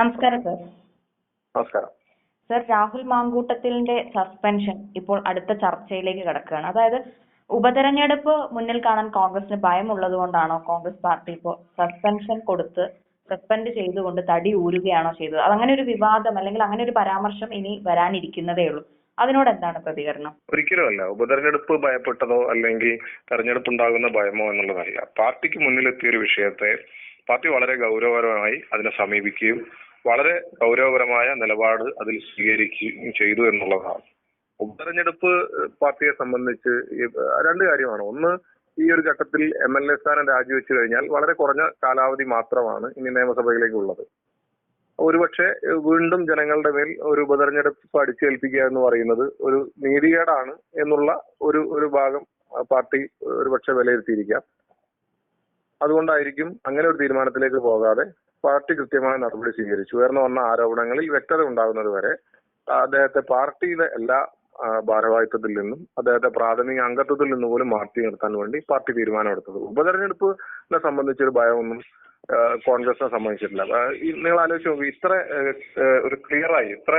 നമസ്കാരം സർ നമസ്കാരം. Sir Rahul മാങ്കൂട്ടത്തിലിന്റെ suspension ഇപ്പോൾ അടുത്ത ചർച്ചയിലേക്ക് കടക്കുകയാണ്. അതായത് ഉപതെരഞ്ഞെടുപ്പ് മുന്നിൽ കാണാൻ കോൺഗ്രസിന് ഭയമുള്ളത് കൊണ്ടാണോ കോൺഗ്രസ് പാർട്ടി ഇപ്പോൾ സസ്പെൻഷൻ കൊടുത്ത് സസ്പെൻഡ് ചെയ്തുകൊണ്ട് തടി ഊരുകയാണോ ചെയ്തത്? അതങ്ങനെ ഒരു വിവാദം അല്ലെങ്കിൽ അങ്ങനെ ഒരു പരാമർശം ഇനി വരാനിരിക്കുന്നതേ ഉള്ളൂ. അതിനോട് എന്താണ് പ്രതികരണം? ഒരിക്കലുമല്ല ഉപതെരഞ്ഞെടുപ്പ് ഭയപ്പെട്ടതോ അല്ലെങ്കിൽ തെരഞ്ഞെടുപ്പ് ഉണ്ടാകുന്ന ഭയമോ എന്നുള്ളതല്ല. പാർട്ടിക്ക് മുന്നിലെത്തിയ ഒരു വിഷയത്തെ പാർട്ടി വളരെ ഗൗരവപരമായി അതിനെ സമീപിക്കുകയും വളരെ ഗൗരവപരമായ നിലപാട് അതിൽ സ്വീകരിക്കുകയും ചെയ്തു എന്നുള്ളതാണ്. ഉപതെരഞ്ഞെടുപ്പ് പാർട്ടിയെ സംബന്ധിച്ച് രണ്ട് കാര്യമാണ്. ഒന്ന് ഈ ഒരു ഘട്ടത്തിൽ എം എൽ എ സ്ഥാനം രാജിവെച്ചു കഴിഞ്ഞാൽ വളരെ കുറഞ്ഞ കാലാവധി മാത്രമാണ് ഇനി നിയമസഭയിലേക്കുള്ളത്. ഒരുപക്ഷെ വീണ്ടും ജനങ്ങളുടെ മേൽ ഒരു ഉപതെരഞ്ഞെടുപ്പ് അടിച്ചേൽപ്പിക്കുക എന്ന് പറയുന്നത് ഒരു നീതികേടാണ് എന്നുള്ള ഒരു ഒരു ഭാഗം പാർട്ടി ഒരുപക്ഷെ വിലയിരുത്തിയിരിക്കാം. അതുകൊണ്ടായിരിക്കും അങ്ങനെ ഒരു തീരുമാനത്തിലേക്ക് പോകാതെ പാർട്ടി കൃത്യമായ നടപടി സ്വീകരിച്ചു. ഉയർന്നു വന്ന ആരോപണങ്ങളിൽ വ്യക്തത ഉണ്ടാകുന്നത് വരെ അദ്ദേഹത്തെ പാർട്ടിയിലെ എല്ലാ ഭാരവാഹിത്വത്തിൽ നിന്നും അദ്ദേഹത്തെ പ്രാഥമിക അംഗത്വത്തിൽ നിന്ന് പോലും മാറ്റി നിർത്താൻ വേണ്ടി പാർട്ടി തീരുമാനമെടുത്തത് ഉപതെരഞ്ഞെടുപ്പിനെ സംബന്ധിച്ചൊരു ഭയമൊന്നും കോൺഗ്രസിനെ സംബന്ധിച്ചിട്ടില്ല. നിങ്ങൾ ആലോചിച്ച് നോക്കൂ ഇത്ര ഒരു ക്ലിയറായി ഇത്ര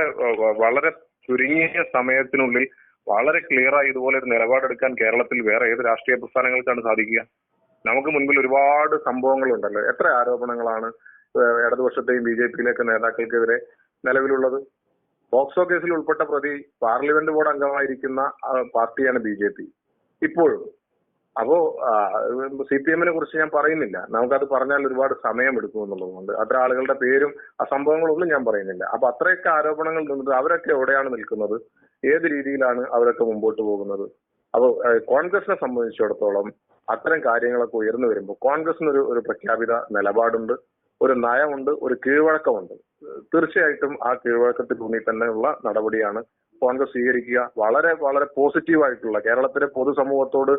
വളരെ ചുരുങ്ങിയ സമയത്തിനുള്ളിൽ വളരെ ക്ലിയറായി ഇതുപോലെ ഒരു നിലപാടെടുക്കാൻ കേരളത്തിൽ വേറെ ഏത് രാഷ്ട്രീയ പ്രസ്ഥാനങ്ങൾക്കാണ് സാധിക്കുക? നമുക്ക് മുൻപിൽ ഒരുപാട് സംഭവങ്ങളുണ്ടല്ലോ. എത്ര ആരോപണങ്ങളാണ് ഇടതുപക്ഷത്തെയും ബി ജെ പിയിലേക്ക് നേതാക്കൾക്കെതിരെ നിലവിലുള്ളത്. പോക്സോ കേസിൽ ഉൾപ്പെട്ട പ്രതി പാർലമെന്റ് ബോർഡ് അംഗമായിരിക്കുന്ന പാർട്ടിയാണ് ബി ജെ പി. ഇപ്പോഴും. അപ്പോ സി പി എമ്മിനെ കുറിച്ച് ഞാൻ പറയുന്നില്ല. നമുക്കത് പറഞ്ഞാൽ ഒരുപാട് സമയം എടുക്കുമെന്നുള്ളതുകൊണ്ട് അത്ര ആളുകളുടെ പേരും ആ സംഭവങ്ങളൊന്നും ഞാൻ പറയുന്നില്ല. അപ്പൊ അത്രയൊക്കെ ആരോപണങ്ങൾ നിന്നിട്ട് അവരൊക്കെ എവിടെയാണ് നിൽക്കുന്നത്? ഏത് രീതിയിലാണ് അവരൊക്കെ മുമ്പോട്ട് പോകുന്നത്? അപ്പോൾ കോൺഗ്രസിനെ സംബന്ധിച്ചിടത്തോളം അത്തരം കാര്യങ്ങളൊക്കെ ഉയർന്നു വരുമ്പോൾ കോൺഗ്രസിന് ഒരു ഒരു പ്രഖ്യാപിത നിലപാടുണ്ട്. ഒരു നയമുണ്ട് ഒരു കീഴ്വഴക്കമുണ്ട്. തീർച്ചയായിട്ടും ആ കീഴ്വഴക്കത്തിൽ ഊന്നി തന്നെയുള്ള നടപടിയാണ് കോൺഗ്രസ് സ്വീകരിക്കുക. വളരെ വളരെ പോസിറ്റീവായിട്ടുള്ള കേരളത്തിലെ പൊതുസമൂഹത്തോട്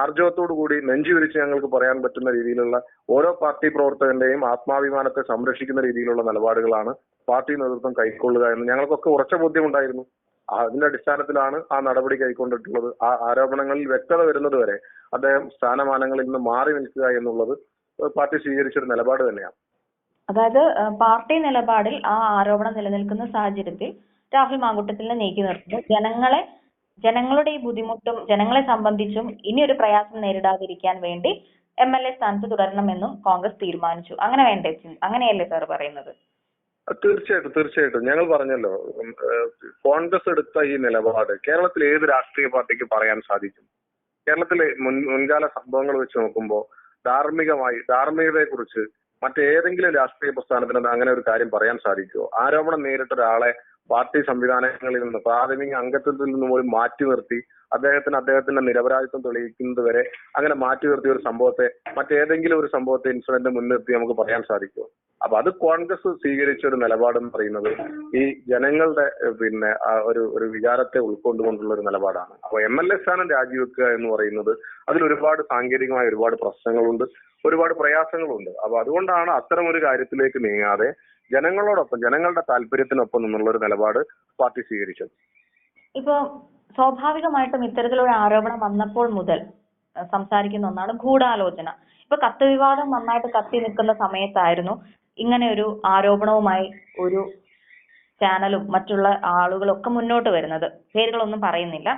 ആർജവത്തോടു കൂടി നെഞ്ചു വിരിച്ച് ഞങ്ങൾക്ക് പറയാൻ പറ്റുന്ന രീതിയിലുള്ള ഓരോ പാർട്ടി പ്രവർത്തകന്റെയും ആത്മാഭിമാനത്തെ സംരക്ഷിക്കുന്ന രീതിയിലുള്ള നിലപാടുകളാണ് പാർട്ടി നേതൃത്വം കൈക്കൊള്ളുക എന്ന് ഞങ്ങൾക്കൊക്കെ ഉറച്ച ബോധ്യമുണ്ടായിരുന്നു. അതിന്റെ അടിസ്ഥാനത്തിലാണ് ആ നടപടി കൈക്കൊണ്ടിട്ടുള്ളത്. ആ ആരോപണങ്ങളിൽ വ്യക്തത വരുന്നത് വരെ അദ്ദേഹം സ്ഥാനമാനങ്ങളിൽ നിന്ന് മാറി നിൽക്കുക എന്നുള്ളത് പാർട്ടി സ്വീകരിച്ചൊരു നിലപാട് തന്നെയാണ്. അതായത് പാർട്ടി നിലപാടിൽ ആ ആരോപണം നിലനിൽക്കുന്ന സാഹചര്യത്തിൽ രാഹുൽ മാങ്കുട്ടത്തിനെ നീക്കി നിർത്തുന്നു. ജനങ്ങളെ ജനങ്ങളുടെ ഈ ബുദ്ധിമുട്ടും ജനങ്ങളെ സംബന്ധിച്ചും ഇനി ഒരു പ്രയാസം നേരിടാതിരിക്കാൻ വേണ്ടി എം എൽ എ സ്ഥാനത്ത് തുടരണമെന്നും കോൺഗ്രസ് തീരുമാനിച്ചു. അങ്ങനെ വേണ്ടേ അങ്ങനെയല്ലേ സാർ പറയുന്നത്? തീർച്ചയായിട്ടും തീർച്ചയായിട്ടും. ഞങ്ങൾ പറഞ്ഞല്ലോ കോൺഗ്രസ് എടുത്ത ഈ നിലപാട് കേരളത്തിൽ ഏത് രാഷ്ട്രീയ പാർട്ടിക്ക് പറയാൻ സാധിക്കും? കേരളത്തിലെ മുൻ മുൻകാല സംഭവങ്ങൾ വെച്ച് നോക്കുമ്പോൾ ധാർമ്മികമായി ധാർമ്മികതയെ കുറിച്ച് മറ്റേതെങ്കിലും രാഷ്ട്രീയ പ്രസ്ഥാനത്തിന് അങ്ങനെ ഒരു കാര്യം പറയാൻ സാധിക്കുമോ ആരോപണം നേരിട്ട ഒരാളെ പാർട്ടി സംവിധാനങ്ങളിൽ നിന്ന് പ്രാഥമിക അംഗത്വത്തിൽ നിന്ന് പോലും മാറ്റി നിർത്തി അദ്ദേഹത്തിന് അദ്ദേഹത്തിന്റെ നിരപരാധിത്വം തെളിയിക്കുന്നത് വരെ അങ്ങനെ മാറ്റി നിർത്തിയ ഒരു സംഭവത്തെ മറ്റേതെങ്കിലും ഒരു സംഭവത്തെ ഇൻസിഡന്റ് മുൻനിർത്തി നമുക്ക് പറയാൻ സാധിക്കുമോ അപ്പൊ അത് കോൺഗ്രസ് സ്വീകരിച്ച ഒരു നിലപാടെന്ന് പറയുന്നത് ഈ ജനങ്ങളുടെ പിന്നെ ഒരു ഒരു വികാരത്തെ ഉൾക്കൊണ്ടുകൊണ്ടുള്ള ഒരു നിലപാടാണ്. അപ്പൊ എം എൽ എ സ്ഥാനം രാജിവെക്കുക എന്ന് പറയുന്നത് അതിൽ ഒരുപാട് സാങ്കേതികമായ ഒരുപാട് പ്രശ്നങ്ങളുണ്ട് ഒരുപാട് പ്രയാസങ്ങളുണ്ട്. അപ്പൊ അതുകൊണ്ടാണ് അത്തരം ഒരു കാര്യത്തിലേക്ക് നീങ്ങാതെ ജനങ്ങളോടൊപ്പം ജനങ്ങളുടെ താല്പര്യത്തിനൊപ്പം നിന്നുള്ള ഒരു നിലപാട് പാർട്ടി സ്വീകരിച്ചത്. ഇപ്പൊ സ്വാഭാവികമായിട്ടും ഇത്തരത്തിലൊരു ആരോപണം വന്നപ്പോൾ മുതൽ സംസാരിക്കുന്ന ഒന്നാണ് ഗൂഢാലോചന. ഇപ്പൊ കത്ത് വിവാദം നന്നായിട്ട് കത്തി നിൽക്കുന്ന സമയത്തായിരുന്നു ഇങ്ങനെ ഒരു ആരോപണവുമായി ഒരു ചാനലും മറ്റുള്ള ആളുകളും ഒക്കെ മുന്നോട്ട് വരുന്നത്. പേരുകളൊന്നും പറയുന്നില്ല.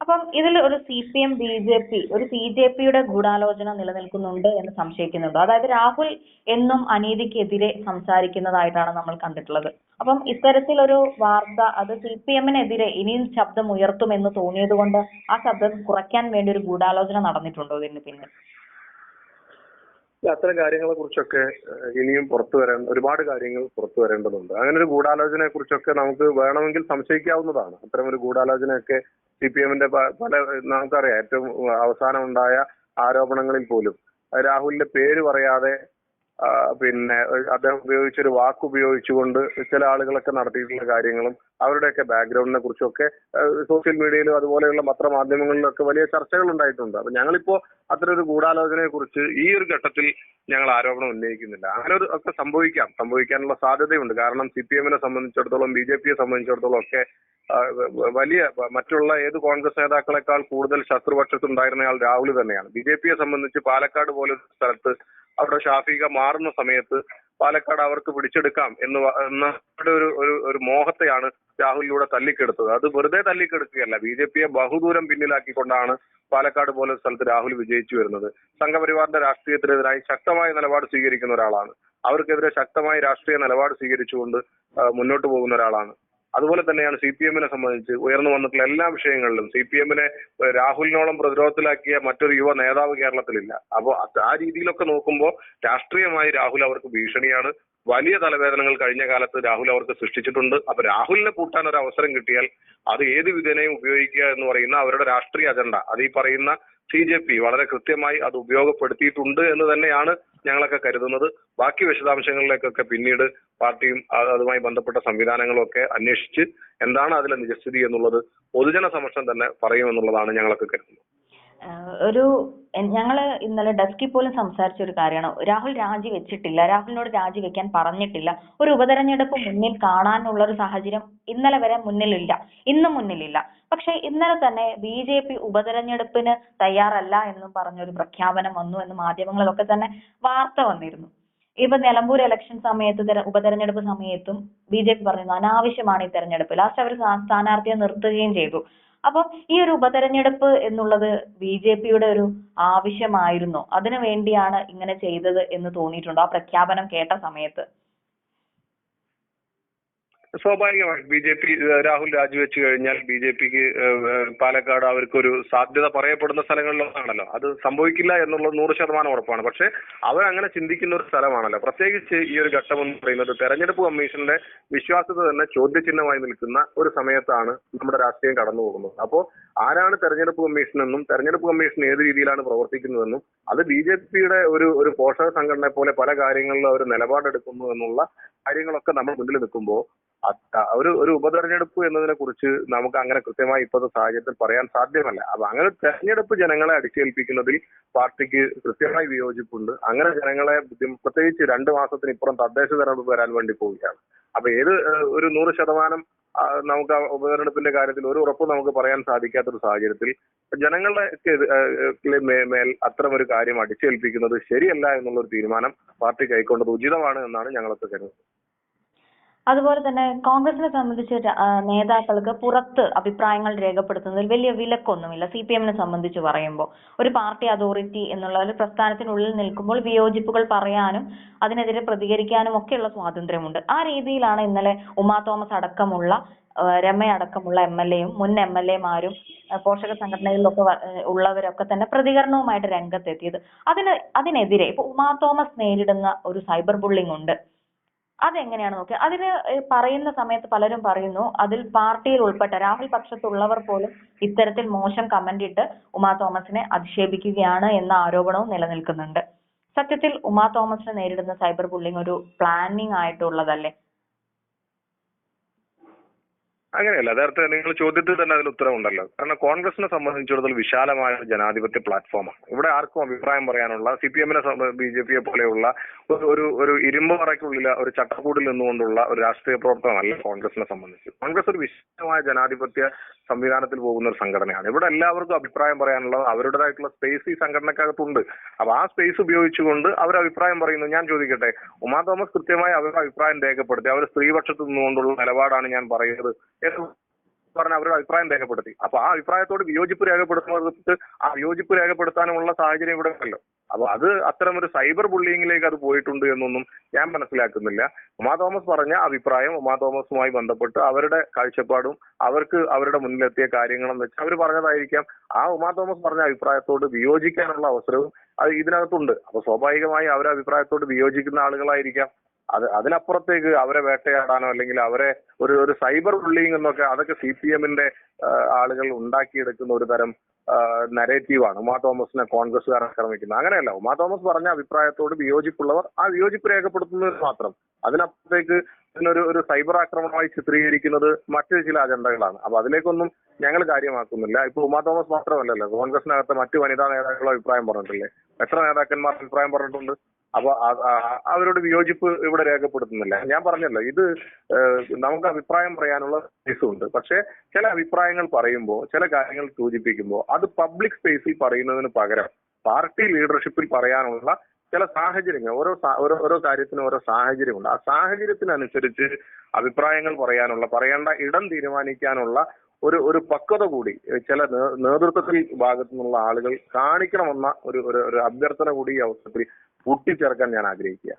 അപ്പം ഇതിൽ ഒരു C P M B J P ഒരു സി ജെ പിയുടെ ഗൂഢാലോചന നിലനിൽക്കുന്നുണ്ട് എന്ന് സംശയിക്കുന്നുണ്ട്. അതായത് രാഹുൽ എന്നും അനീതിക്കെതിരെ സംസാരിക്കുന്നതായിട്ടാണ് നമ്മൾ കണ്ടിട്ടുള്ളത്. അപ്പം ഇത്തരത്തിലൊരു വാർത്ത അത് സി പി എമ്മിനെതിരെ ഇനിയും ശബ്ദം ഉയർത്തുമെന്ന് തോന്നിയത് കൊണ്ട് ആ ശബ്ദം കുറയ്ക്കാൻ വേണ്ടി ഒരു ഗൂഢാലോചന നടന്നിട്ടുണ്ടോ ഇതിന് പിന്നിൽ? അത്തരം കാര്യങ്ങളെ കുറിച്ചൊക്കെ ഇനിയും പുറത്തു വരാൻ ഒരുപാട് കാര്യങ്ങൾ പുറത്തു വരേണ്ടതുണ്ട്. അങ്ങനെ ഒരു ഗൂഢാലോചനയെ കുറിച്ചൊക്കെ നമുക്ക് വേണമെങ്കിൽ സംശയിക്കാവുന്നതാണ്. അത്തരം ഒരു ഗൂഢാലോചനയൊക്കെ സി പി എമ്മിന്റെ പല നമുക്കറിയാം ഏറ്റവും അവസാനം ഉണ്ടായ ആരോപണങ്ങളിൽ പോലും. രാഹുലിന്റെ പേര് പറയാതെ പിന്നെ അദ്ദേഹം ഉപയോഗിച്ച ഒരു വാക്ക് ഉപയോഗിച്ചുകൊണ്ട് ചില ആളുകളൊക്കെ നടത്തിയിട്ടുള്ള കാര്യങ്ങളും അവരുടെയൊക്കെ ബാക്ക്ഗ്രൗണ്ടിനെ കുറിച്ചൊക്കെ സോഷ്യൽ മീഡിയയിലും അതുപോലെയുള്ള പത്രമാധ്യമങ്ങളിലൊക്കെ വലിയ ചർച്ചകൾ ഉണ്ടായിട്ടുണ്ട്. അപ്പൊ ഞങ്ങളിപ്പോ അത്തരം ഒരു ഗൂഢാലോചനയെ കുറിച്ച് ഈ ഒരു ഘട്ടത്തിൽ ഞങ്ങൾ ആരോപണം ഉന്നയിക്കുന്നില്ല. അങ്ങനെ ഒരു ഒക്കെ സംഭവിക്കാം. സംഭവിക്കാനുള്ള സാധ്യതയുണ്ട്. കാരണം സി പി എമ്മിനെ സംബന്ധിച്ചിടത്തോളം ബി ജെ പിയെ സംബന്ധിച്ചിടത്തോളം ഒക്കെ വലിയ മറ്റുള്ള ഏത് കോൺഗ്രസ് നേതാക്കളെക്കാൾ കൂടുതൽ ശത്രുപക്ഷത്തുണ്ടായിരുന്നയാൾ രാഹുൽ തന്നെയാണ്. ബി ജെ പിയെ സംബന്ധിച്ച് പാലക്കാട് പോലൊരു സ്ഥലത്ത് അവിടെ ഷാഫിക മാറുന്ന സമയത്ത് പാലക്കാട് അവർക്ക് പിടിച്ചെടുക്കാം എന്ന് ഒരു ഒരു ഒരു മോഹത്തെയാണ് രാഹുലിലൂടെ തല്ലിക്കെടുത്തത്. അത് വെറുതെ തല്ലിക്കെടുക്കുകയല്ല. ബി ജെ പിയെ ബഹുദൂരം പിന്നിലാക്കിക്കൊണ്ടാണ് പാലക്കാട് പോലെ സ്ഥലത്ത് രാഹുൽ വിജയിച്ചു വരുന്നത്. സംഘപരിവാറിന്റെ രാഷ്ട്രീയത്തിനെതിരായി ശക്തമായ നിലപാട് സ്വീകരിക്കുന്ന ഒരാളാണ്. അവർക്കെതിരെ ശക്തമായ രാഷ്ട്രീയ നിലപാട് സ്വീകരിച്ചുകൊണ്ട് മുന്നോട്ട് പോകുന്ന ഒരാളാണ്. അതുപോലെ തന്നെയാണ് സി പി എമ്മിനെ സംബന്ധിച്ച് ഉയർന്നു വന്നിട്ടുള്ള എല്ലാ വിഷയങ്ങളിലും സി പി എമ്മിനെ രാഹുലിനോളം പ്രതിരോധത്തിലാക്കിയ മറ്റൊരു യുവ നേതാവ് കേരളത്തിലില്ല. അപ്പോൾ ആ രീതിയിലൊക്കെ നോക്കുമ്പോൾ രാഷ്ട്രീയമായി രാഹുൽ അവർക്ക് ഭീഷണിയാണ്. വലിയ തലവേദനകൾ കഴിഞ്ഞ കാലത്ത് രാഹുൽ അവർക്ക് സൃഷ്ടിച്ചിട്ടുണ്ട്. അപ്പൊ രാഹുലിനെ കൂട്ടാൻ ഒരു അവസരം കിട്ടിയാൽ അത് ഏത് വിധേനയും ഉപയോഗിക്കുക എന്ന് പറയുന്ന അവരുടെ രാഷ്ട്രീയ അജണ്ട. അത് ഈ പറയുന്ന സി ജെ പി വളരെ കൃത്യമായി അത് ഉപയോഗപ്പെടുത്തിയിട്ടുണ്ട് എന്ന് തന്നെയാണ് ഞങ്ങളൊക്കെ കരുതുന്നത്. ബാക്കി വിശദാംശങ്ങളിലേക്കൊക്കെ പിന്നീട് പാർട്ടിയും അതുമായി ബന്ധപ്പെട്ട സംവിധാനങ്ങളും ഒക്കെ അന്വേഷിച്ച് എന്താണ് അതിലെ നിജസ്ഥിതി എന്നുള്ളത് പൊതുജന സമക്ഷം തന്നെ പറയുമെന്നുള്ളതാണ് ഞങ്ങളൊക്കെ കരുതുന്നത്. ഒരു ഞങ്ങൾ ഇന്നലെ ഡെസ്കിൽ പോലും സംസാരിച്ച ഒരു കാര്യമാണ്. രാഹുൽ രാജി വെച്ചിട്ടില്ല. രാഹുലിനോട് രാജി വെക്കാൻ പറഞ്ഞിട്ടില്ല. ഒരു ഉപതെരഞ്ഞെടുപ്പ് മുന്നിൽ കാണാനുള്ള ഒരു സാഹചര്യം ഇന്നലെ വരെ മുന്നിലില്ല. ഇന്നും മുന്നിലില്ല. പക്ഷെ ഇന്നലെ തന്നെ ബി ജെ പി ഉപതെരഞ്ഞെടുപ്പിന് തയ്യാറല്ല എന്നും പറഞ്ഞൊരു പ്രഖ്യാപനം വന്നു എന്ന് മാധ്യമങ്ങളിലൊക്കെ തന്നെ വാർത്ത വന്നിരുന്നു. ഇപ്പൊ നിലമ്പൂർ ഇലക്ഷൻ സമയത്ത് തെര- ഉപതെരഞ്ഞെടുപ്പ് സമയത്തും ബി ജെ പി പറഞ്ഞിരുന്നു അനാവശ്യമാണ് ഈ തെരഞ്ഞെടുപ്പ്. ലാസ്റ്റ് അവർ സ്ഥാനാർത്ഥിയെ നിർത്തുകയും ചെയ്തു. അപ്പൊ ഈ ഒരു ഉപതെരഞ്ഞെടുപ്പ് എന്നുള്ളത് ബി ജെ പിയുടെ ഒരു ആവശ്യമായിരുന്നോ. അതിനു വേണ്ടിയാണ് ഇങ്ങനെ ചെയ്തത് എന്ന് തോന്നിയിട്ടുണ്ടോ ആ പ്രഖ്യാപനം കേട്ട സമയത്ത്. സ്വാഭാവികമായും ബി ജെ പി രാഹുൽ രാജിവെച്ചു കഴിഞ്ഞാൽ ബി ജെ പിക്ക് പാലക്കാട് അവർക്കൊരു സാധ്യത പറയപ്പെടുന്ന സ്ഥലങ്ങളിലൊന്നാണല്ലോ. അത് സംഭവിക്കില്ല എന്നുള്ളത് നൂറ് ശതമാനം ഉറപ്പാണ്. പക്ഷെ അവരങ്ങനെ ചിന്തിക്കുന്ന ഒരു സ്ഥലമാണല്ലോ. പ്രത്യേകിച്ച് ഈ ഒരു ഘട്ടം എന്ന് പറയുന്നത് തെരഞ്ഞെടുപ്പ് കമ്മീഷന്റെ വിശ്വാസ്യത തന്നെ ചോദ്യചിഹ്നമായി നിൽക്കുന്ന ഒരു സമയത്താണ് നമ്മുടെ രാഷ്ട്രീയം കടന്നു പോകുന്നത്. അപ്പോ ആരാണ് തെരഞ്ഞെടുപ്പ് കമ്മീഷൻ എന്നും തെരഞ്ഞെടുപ്പ് കമ്മീഷൻ ഏത് രീതിയിലാണ് പ്രവർത്തിക്കുന്നതെന്നും അത് ബി ജെ പിയുടെ ഒരു ഒരു പോഷക സംഘടനയെ പോലെ പല കാര്യങ്ങളിലും അവർ നിലപാടെടുക്കുന്നു എന്നുള്ള കാര്യങ്ങളൊക്കെ നമ്മൾ മുന്നിൽ നിൽക്കുമ്പോൾ ഒരു ഒരു ഉപതെരഞ്ഞെടുപ്പ് എന്നതിനെ കുറിച്ച് നമുക്ക് അങ്ങനെ കൃത്യമായി ഇപ്പോഴത്തെ സാഹചര്യത്തിൽ പറയാൻ സാധ്യമല്ല. അപ്പൊ അങ്ങനെ തെരഞ്ഞെടുപ്പ് ജനങ്ങളെ അടിച്ചേൽപ്പിക്കുന്നതിൽ പാർട്ടിക്ക് കൃത്യമായി വിയോജിപ്പുണ്ട്. അങ്ങനെ ജനങ്ങളെ പ്രത്യേകിച്ച് രണ്ട് മാസത്തിന് ഇപ്പുറം തദ്ദേശ തെരഞ്ഞെടുപ്പ് വരാൻ വേണ്ടി പോവുകയാണ്. അപ്പൊ ഏത് ഒരു നൂറ് ശതമാനം നമുക്ക് ഉപതെരഞ്ഞെടുപ്പിന്റെ കാര്യത്തിൽ ഒരു ഉറപ്പ് നമുക്ക് പറയാൻ സാധിക്കാത്ത ഒരു സാഹചര്യത്തിൽ ജനങ്ങളുടെ മേൽ അത്തരമൊരു കാര്യം അടിച്ചേൽപ്പിക്കുന്നത് ശരിയല്ല എന്നുള്ള ഒരു തീരുമാനം പാർട്ടി കൈക്കൊണ്ടത് ഉചിതമാണ് എന്നാണ് ഞങ്ങളൊക്കെ കരുതുന്നത്. അതുപോലെ തന്നെ കോൺഗ്രസിനെ സംബന്ധിച്ച് നേതാക്കൾക്ക് പുറത്ത് അഭിപ്രായങ്ങൾ രേഖപ്പെടുത്തുന്നതിൽ വലിയ വിലക്കൊന്നുമില്ല. സി പി എമ്മിനെ സംബന്ധിച്ച് പറയുമ്പോൾ. ഒരു പാർട്ടി അതോറിറ്റി എന്നുള്ള ഒരു പ്രസ്ഥാനത്തിനുള്ളിൽ നിൽക്കുമ്പോൾ വിയോജിപ്പുകൾ പറയാനും അതിനെതിരെ പ്രതികരിക്കാനും ഒക്കെയുള്ള സ്വാതന്ത്ര്യമുണ്ട്. ആ രീതിയിലാണ് ഇന്നലെ ഉമാ തോമസ് അടക്കമുള്ള രമയടക്കമുള്ള എം എൽ എയും മുൻ എം എൽ എമാരും പോഷക സംഘടനകളിലൊക്കെ ഉള്ളവരൊക്കെ തന്നെ പ്രതികരണവുമായിട്ട് രംഗത്തെത്തിയത്. അതിന് അതിനെതിരെ ഇപ്പൊ ഉമാ തോമസ് നേരിടുന്ന ഒരു സൈബർ ബുള്ളിംഗ് ഉണ്ട്. അതെങ്ങനെയാണ് നോക്കുക അതിന് പറയുന്ന സമയത്ത് പലരും പറയുന്നു അതിൽ പാർട്ടിയിൽ ഉൾപ്പെട്ട രാഹുൽ പക്ഷത്തുള്ളവർ പോലും ഇത്തരത്തിൽ മോശം കമന്റ് ഇട്ട് ഉമാ തോമസിനെ അധിക്ഷേപിക്കുകയാണ് എന്ന ആരോപണവും നിലനിൽക്കുന്നുണ്ട്. സത്യത്തിൽ ഉമാ തോമസിനെ നേരിടുന്ന സൈബർ ബുള്ളിംഗ് ഒരു പ്ലാനിങ് ആയിട്ടുള്ളതല്ലേ? അങ്ങനെയല്ല നേരത്തെ നിങ്ങൾ ചോദ്യത്തിൽ തന്നെ അതിന് ഉത്തരവുണ്ടല്ലോ കാരണം കോൺഗ്രസിനെ സംബന്ധിച്ചിടത്തോളം വിശാലമായ ജനാധിപത്യ പ്ലാറ്റ്ഫോമാണ്. ഇവിടെ ആർക്കും അഭിപ്രായം പറയാനുള്ള സി പി എമ്മിനെ ബി ജെ പിയെ പോലെയുള്ള ഒരു ഒരു ഒരു ഇരുമ്പ് പറയ്ക്കുള്ളിൽ ഒരു ചട്ടക്കൂടിൽ നിന്നുകൊണ്ടുള്ള ഒരു രാഷ്ട്രീയ പ്രവർത്തനമല്ല കോൺഗ്രസിനെ സംബന്ധിച്ച്. കോൺഗ്രസ് ഒരു വിശാലമായ ജനാധിപത്യ സംവിധാനത്തിൽ പോകുന്ന ഒരു സംഘടനയാണ്. ഇവിടെ എല്ലാവർക്കും അഭിപ്രായം പറയാനുള്ള അവരുടേതായിട്ടുള്ള സ്പേസ് ഈ സംഘടനക്കകത്തുണ്ട്. അപ്പൊ ആ സ്പേസ് ഉപയോഗിച്ചുകൊണ്ട് അവർ അഭിപ്രായം പറയുന്നു. ഞാൻ ചോദിക്കട്ടെ ഉമാ തോമസ് കൃത്യമായി അവരുടെ അഭിപ്രായം രേഖപ്പെടുത്തി അവർ സ്ത്രീപക്ഷത്തു നിന്നുകൊണ്ടുള്ള നിലപാടാണ് ഞാൻ പറയുന്നത് എന്ന് പറഞ്ഞ അവരുടെ അഭിപ്രായം രേഖപ്പെടുത്തി. അപ്പൊ ആ അഭിപ്രായത്തോട് വിയോജിപ്പ് രേഖപ്പെടുത്തുന്നത് ആ വിയോജിപ്പ് രേഖപ്പെടുത്താനുമുള്ള സാഹചര്യം ഇവിടെ ഉണ്ടല്ലോ. അപ്പൊ അത് അത്തരം ഒരു സൈബർ ബുള്ളിങ്ങിലേക്ക് അത് പോയിട്ടുണ്ട് എന്നൊന്നും ഞാൻ മനസ്സിലാക്കുന്നില്ല. ഉമാ തോമസ് പറഞ്ഞ അഭിപ്രായം ഉമാ തോമസുമായി ബന്ധപ്പെട്ട് അവരുടെ കാഴ്ചപ്പാടും അവർക്ക് അവരുടെ മുന്നിലെത്തിയ കാര്യങ്ങളും വെച്ച് അവർ പറഞ്ഞതായിരിക്കാം. ആ ഉമാ തോമസ് പറഞ്ഞ അഭിപ്രായത്തോട് വിയോജിക്കാനുള്ള അവസരവും അത് ഇതിനകത്തുണ്ട്. അപ്പൊ സ്വാഭാവികമായി അവരുടെ അഭിപ്രായത്തോട് വിയോജിക്കുന്ന ആളുകളായിരിക്കാം. അത് അതിനപ്പുറത്തേക്ക് അവരെ വേട്ടയാടാനോ അല്ലെങ്കിൽ അവരെ ഒരു ഒരു സൈബർ ബുള്ളിങ് എന്നൊക്കെ അതൊക്കെ സി പി എമ്മിന്റെ ആളുകൾ ഉണ്ടാക്കിയെടുക്കുന്ന ഒരു തരം നരേറ്റീവാണ്. ഉമാ തോമസിനെ കോൺഗ്രസ്സുകാർ ആക്രമിക്കുന്നത്. അങ്ങനെയല്ല. ഉമാ തോമസ് പറഞ്ഞ അഭിപ്രായത്തോട് വിയോജിപ്പുള്ളവർ ആ വിയോജിപ്പ് രേഖപ്പെടുത്തുന്നത് മാത്രം. അതിനപ്പുറത്തേക്ക് ഇതിനൊരു ഒരു സൈബർ ആക്രമണമായി ചിത്രീകരിക്കുന്നത് മറ്റു ചില അജണ്ടകളാണ്. അപ്പൊ അതിലേക്കൊന്നും ഞങ്ങൾ കാര്യമാക്കുന്നില്ല. ഇപ്പൊ ഉമാ തോമസ് മാത്രമല്ലല്ലോ. കോൺഗ്രസിനകത്ത് മറ്റു വനിതാ നേതാക്കളും അഭിപ്രായം പറഞ്ഞിട്ടില്ലേ? എത്ര നേതാക്കന്മാർ അഭിപ്രായം പറഞ്ഞിട്ടുണ്ട്? അപ്പൊ അവരോട് വിയോജിപ്പ് ഇവിടെ രേഖപ്പെടുത്തുന്നില്ല. ഞാൻ പറഞ്ഞല്ലോ ഇത് നമുക്ക് അഭിപ്രായം പറയാനുള്ള സ്പേസുണ്ട് പക്ഷെ ചില അഭിപ്രായങ്ങൾ പറയുമ്പോൾ ചില കാര്യങ്ങൾ സൂചിപ്പിക്കുമ്പോൾ അത് പബ്ലിക് സ്പേസിൽ പറയുന്നതിന് പകരം പാർട്ടി ലീഡർഷിപ്പിൽ പറയാനുള്ള ചില സാഹചര്യങ്ങൾ ഓരോ ഓരോ ഓരോ കാര്യത്തിനും ഓരോ സാഹചര്യമുണ്ട്. ആ സാഹചര്യത്തിനനുസരിച്ച് അഭിപ്രായങ്ങൾ പറയാനുള്ള പറയേണ്ട ഇടം തീരുമാനിക്കാനുള്ള ഒരു ഒരു പക്വത കൂടി ചില നേതൃത്വത്തിൽ ഭാഗത്തു നിന്നുള്ള ആളുകൾ കാണിക്കണമെന്ന ഒരു ഒരു അഭ്യർത്ഥന കൂടി ഈ അവസരത്തിൽ കൂട്ടിച്ചേർക്കാൻ ഞാൻ ആഗ്രഹിക്കുക